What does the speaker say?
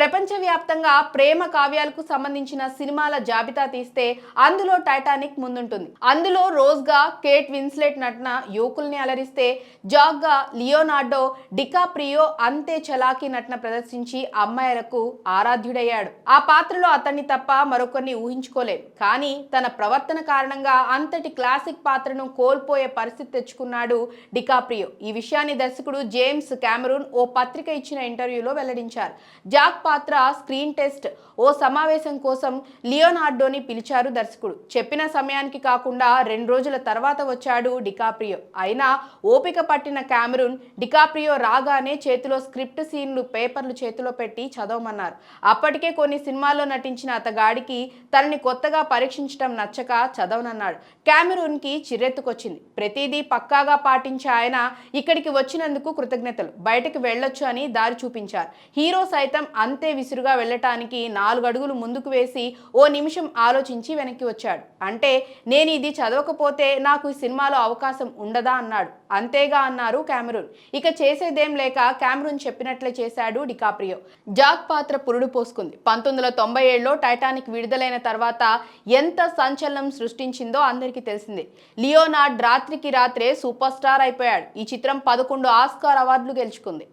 ప్రపంచవ్యాప్తంగా ప్రేమ కావ్యాలకు సంబంధించిన సినిమాల జాబితా తీస్తే అందులో టైటానిక్ ముందుంటుంది. అందులో రోజ్గా కేట్ విన్స్లెట్ నటన యువకుల్ని అలరిస్తే జాగ్గా లియోనార్డో డికాప్రియో అంతే చలాకీ నటన ప్రదర్శించి అమ్మాయిలకు ఆరాధ్యుడయ్యాడు. ఆ పాత్రలో అతన్ని తప్ప మరొకరిని ఊహించుకోలేదు కానీ తన ప్రవర్తన కారణంగా అంతటి క్లాసిక్ పాత్రను కోల్పోయే పరిస్థితి తెచ్చుకున్నాడు డికాప్రియో. ఈ విషయాన్ని దర్శకుడు జేమ్స్ కెమెరూన్ ఓ పత్రిక ఇచ్చిన ఇంటర్వ్యూలో వెల్లడించారు. జాక్ పాత్ర స్క్రీన్ టెస్ట్ ఓ సమావేశం కోసం లియోనార్డోని పిలిచారు దర్శకుడు. చెప్పిన సమయానికి కాకుండా రెండు రోజుల తర్వాత వచ్చాడు డికాప్రియో. అయినా ఓపిక పట్టిన కెమెరూన్ డికాప్రియో రాగానే చేతిలో స్క్రిప్ట్ సీన్లు పేపర్లు చేతిలో పెట్టి చదవమన్నారు. అప్పటికే కొన్ని సినిమాల్లో నటించిన అతగాడికి తనని కొత్తగా పరీక్షించడం నచ్చక చదవనన్నాడు. కెమెరూన్కి చిరెత్తుకొచ్చింది ప్రతిదీ పక్కాగా పాటించే ఆయన ఇక్కడికి వచ్చినందుకు కృతజ్ఞతలు. బయటకు వెళ్ళొచ్చు అని దారి చూపించారు. హీరో సైతం అంత విసురుగా వెళ్ళటానికి నాలుగు అడుగులు ముందుకు వేసి ఓ నిమిషం ఆలోచించి వెనక్కి వచ్చాడు. అంటే నేను ఇది చదవకపోతే నాకు ఈ సినిమాలో అవకాశం ఉండదా అన్నాడు. అంతేగా అన్నారు కెమెరూన్ ఇక చేసేదేం లేక కెమెరూన్ చెప్పినట్లే చేశాడు డికాప్రియో. జాక్ పాత్ర పురుడు పోసుకుంది. పంతొమ్మిది వందల తొంభై ఏడులో టైటానిక్ విడుదలైన తర్వాత ఎంత సంచలనం సృష్టించిందో అందరికీ తెలిసిందే. లియోనార్డ్ రాత్రికి రాత్రే సూపర్ స్టార్ అయిపోయాడు. ఈ చిత్రం పదకొండు ఆస్కార్ అవార్డులు గెలుచుకుంది.